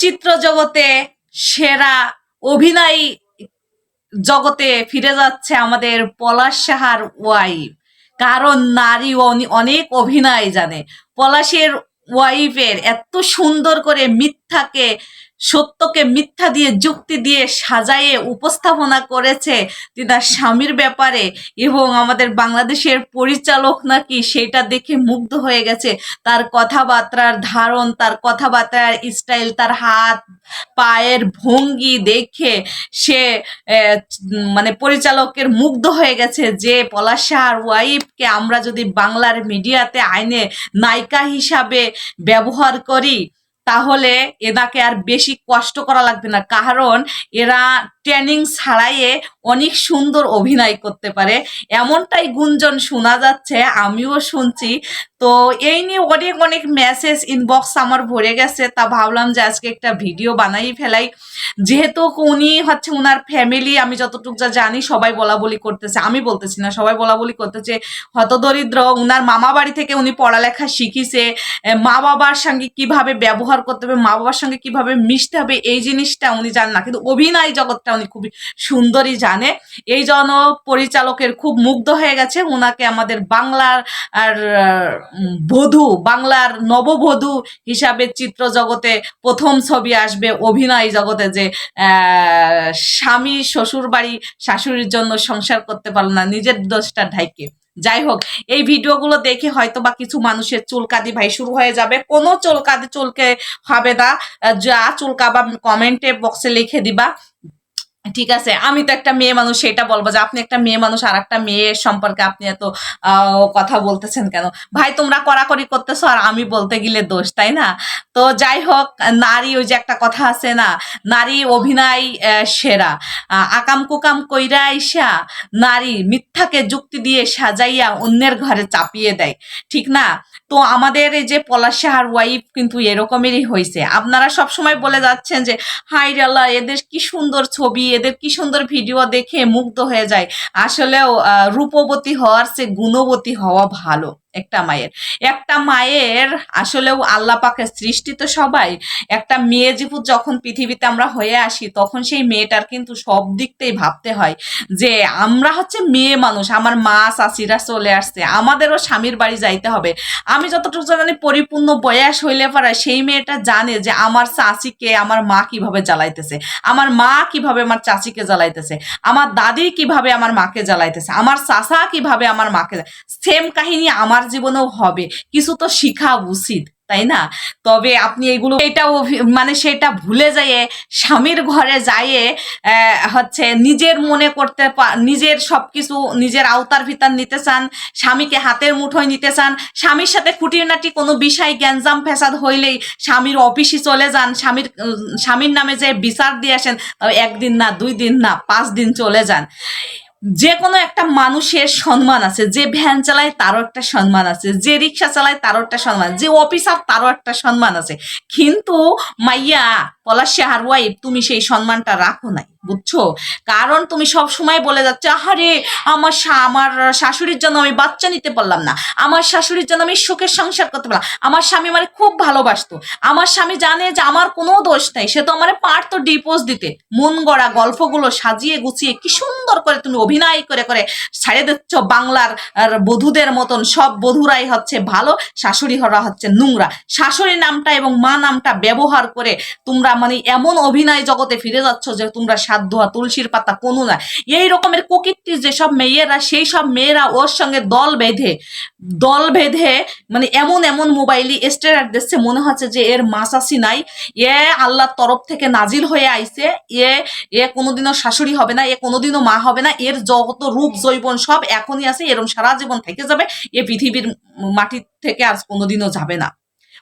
চলচ্চিত্র জগতে সেরা অভিনয় জগতে ফিরে যাচ্ছে আমাদের পলাশ সাহার ওয়াইফ কারণ নারী অনেক অভিনয় জানে। পলাশের ওয়াইফের এত সুন্দর করে মিথ্যাকে, সত্যকে মিথ্যা দিয়ে যুক্তি দিয়ে সাজায়ে উপস্থাপনা করেছে তার স্বামীর ব্যাপারে এবং আমাদের বাংলাদেশের পরিচালক নাকি সেটা দেখে মুগ্ধ হয়ে গেছে। তার কথাবার্তার ধারণ, তার কথাবার্তার স্টাইল তার হাত, পায়ের ভঙ্গি দেখে সে মানে পরিচালকের মুগ্ধ হয়ে গেছে যে পলাশ শাহর ওয়াইফকে আমরা যদি বাংলার মিডিয়াতে আইনে নায়িকা হিসাবে ব্যবহার করি তাহলে এদাকে আর বেশি কষ্ট করা লাগবে না কারণ এরা ট্রেনিং ছাড়াইয়ে অনেক সুন্দর অভিনয় করতে পারে। এমনটাই গুঞ্জন শোনা যাচ্ছে, আমিও শুনছি। তো এই নিয়ে অনেক অনেক মেসেজ ইনবক্স আমার ভরে গেছে। তা ভাবলাম যে আজকে একটা ভিডিও বানাই ফেলাই। যেহেতু উনি হচ্ছে ওনার ফ্যামিলি আমি যতটুকু যা জানি সবাই বলা বলি করতেছে। আমি বলতেছি না, সবাই বলা বলি করতেছে। হতদরিদ্র, উনার মামা বাড়ি থেকে উনি পড়ালেখা শিখিছে। মা বাবার সঙ্গে কীভাবে ব্যবহার করতে হবে, মা বাবার সঙ্গে কীভাবে মিশতে হবে, এই জিনিসটা উনি জানেন না। কিন্তু অভিনয় জগৎটা উনি খুবই সুন্দরই জানে এই জন্য পরিচালকের খুব মুগ্ধ হয়ে গেছে। ওনাকে আমাদের বাংলার আর বধূ, বাংলার নববধূ হিসাবে চিত্র জগতে প্রথম ছবি আসবে অভিনয় জগতে যে স্বামী, শ্বশুর বাড়ি, শাশুড়ির জন্য সংসার করতে পারল না, নিজের দোষটা ঢাইকে। যাই হোক, এই ভিডিওগুলো দেখে হয়তো বা কিছু মানুষের চুলকাদি ভাই শুরু হয়ে যাবে। কোনো চুলকাদি চুলকে হবে না। যা চুলকাবা কমেন্টে বক্সে লিখে দিবা। ঠিক আছে, আমি তো একটা মেয়ে মানুষ, সেটা বলব যে আপনি একটা মেয়ে মানুষ আর একটা মেয়ের সম্পর্কে আপনি এত কথা বলতেছেন কেন? ভাই, তোমরা কড়াকড়ি করতেছো আর আমি বলতে গেলে দোষ, তাই না? তো যাই হোক, নারী, ওই যে একটা কথা আছে না, নারী অভিনয় সেরা। আকাম কুকাম কইরা আইসা নারী মিথ্যাকে যুক্তি দিয়ে সাজাইয়া অন্যের ঘরে চাপিয়ে দেয়, ঠিক না? তো আমাদের এই যে পলাশ সাহার ওয়াইফ কিন্তু এরকমেরই হয়েছে আপনারা সব সময় বলে যাচ্ছেন যে হাই রাল্লা এদের কি সুন্দর ছবি, এদের কি সুন্দর ভিডিও দেখে মুগ্ধ হয়ে যায়। আসলেও রূপবতী হওয়ার সে গুণবতী হওয়া ভালো। একটা মায়ের। একটা মায়ের আসলেও আল্লাহ পাকের সৃষ্টি তো সবাই। একটা মেয়ে জীবু যখন পৃথিবীতে আমরা হয়ে আসি, তখন সেই মেয়েটার কিন্তু সব দিকতেই ভাবতে হয় যে আমরা হচ্ছে মেয়ে মানুষ, আমার মা চাষিরা চলে আসছে, আমাদেরও স্বামীর বাড়ি যাইতে হবে। আমি যতটুকু জানি পরিপূর্ণ বয়স হইলে পারে সেই মেয়েটা জানে যে আমার চাচিকে, আমার মা কীভাবে জ্বালাইতেছে, আমার মা কীভাবে আমার চাচিকে জ্বালাইতেছে, আমার দাদি কীভাবে আমার মাকে জ্বালাইতেছে, আমার চাচা কীভাবে আমার মাকে সেম কাহিনী আমার জীবনেও হবে। কিছু তো শিখা উচিত, তাই না? তবে আপনি এগুলো, এটা মানে সেটা ভুলে যাইয়ে, স্বামীর ঘরে যাইয়ে হচ্ছে নিজের মনে করতে নিজের সবকিছু নিজের আওতার ভিতর নিতে চান, স্বামীকে হাতের মুঠোয় নিতে চান, স্বামীর সাথে খুঁটিনাটি কোনো বিষয় গ্যাঞ্জাম ফেসাদ হইলেই স্বামীর অফিসে চলে যান, স্বামীর স্বামীর নামে যে বিচার দিয়ে আসেন একদিন না, দুই দিন না, পাঁচ দিন চলে যান। যে কোনো একটা মানুষের সম্মান আছে, যে ভ্যান চালায় তারও একটা সম্মান আছে, যে রিক্সা চালায় তারও একটা সম্মান, যে অফিসার তারও একটা সম্মান আছে। কিন্তু মাইয়া, পলাশ হার ওয়াইফ তুমি সেই সম্মানটা রাখো নাই। বুঝছ? কারণ তুমি সব সময় বলে যাচ্ছ, আহারে, আমার আমার শাশুড়ির জন্য আমি বাচ্চা নিতে পারলাম না। আমার শাশুড়ির জন্য আমি সুখের সংসার করতে পারলাম আমার স্বামী মানে খুব ভালোবাসতো। আমার স্বামী জানে যে আমার কোনো দোষ নাই। সে তো আমার পারতো ডিপোজ দিতে। মন গড়া গল্পগুলো সাজিয়ে গুছিয়ে কি সুন্দর করে তুমি অভিনয় করে করে ছাড়ে দিচ্ছ বাংলার বধুদের মতন। সব বধুরাই হচ্ছে ভালো শাশুড়ি হরা হচ্ছে নোংরা। শাশুড়ি নামটা এবং মা নামটা ব্যবহার করে তোমরা মানে এমন অভিনয় জগতে ফিরে যাচ্ছ যে তোমরা সাধ্যা তুলসীর পাতা কোনো না এই রকমের কুকিরটি যেসব মেয়েরা, সেই সব মেয়েরা ওর সঙ্গে দল বেঁধে দল বেঁধে মানে এমন এমন মোবাইলই স্টেরার দিচ্ছে, মনে হচ্ছে যে এর মাসাসি নাই, এ আল্লাহর তরফ থেকে নাজিল হয়ে আইছে, এ এ কোনোদিনও শাশুড়ি হবে না, এ কোনোদিনও মা হবে না, এর যত রূপ জৈবন সব এখনই আছে, এরম সারা জীবন থেকে যাবে, এ পৃথিবীর মাটি থেকে আজ কোনোদিনও যাবে না।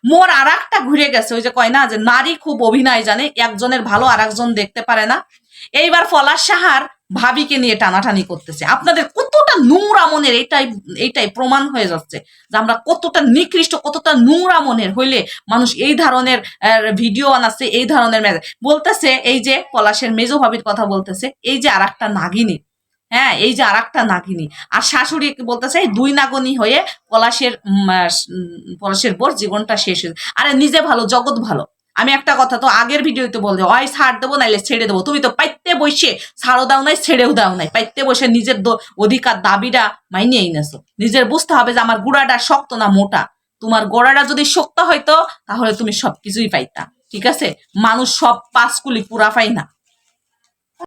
মোর আর একটা ঘুরে গেছে, ওই যে কয় না যে নারী খুব অভিনয় জানে, একজনের ভালো আর দেখতে পারে না এইবার পলাশ সাহার ভাবিকে নিয়ে টানাটানি করতেছে। আপনাদের কতটা নোংরা মনের এটাই এইটাই প্রমাণ হয়ে যাচ্ছে যে আমরা কতটা নিকৃষ্ট, কতটা নোংরা মনের হইলে মানুষ এই ধরনের ভিডিও বানাচ্ছে, এই ধরনের মেসেজ বলতেছে এই যে পলাশের মেজো ভাবির কথা বলতেছে, এই যে আর একটা নাগিনী। হ্যাঁ এই যে আর একটা নাগিনী। আর শাশুড়ি বলতেছে দুই নাগনি হয়ে পলাশের পলাশের বোর জীবনটা শেষ হয়েছে। আরে নিজে ভালো, জগৎ ভালো। আমি একটা কথা তো আগের ভিডিওতে বলতে ওই সার দেবো নাইলে ছেড়ে দেবো। তুমি তো পাইতে বসে সারও দাও নাই, ছেড়েও দাও নাই। পাইতে বসে নিজের অধিকার, দাবিটা মাইনিয়েই নেছো। নিজের বুঝতে হবে যে আমার গোড়াটা শক্ত না মোটা। তোমার গোড়াটা যদি শক্ত হইতো, তাহলে তুমি সবকিছুই পাইতা। ঠিক আছে? মানুষ সব পাঁচকুলি পুরা পাই না।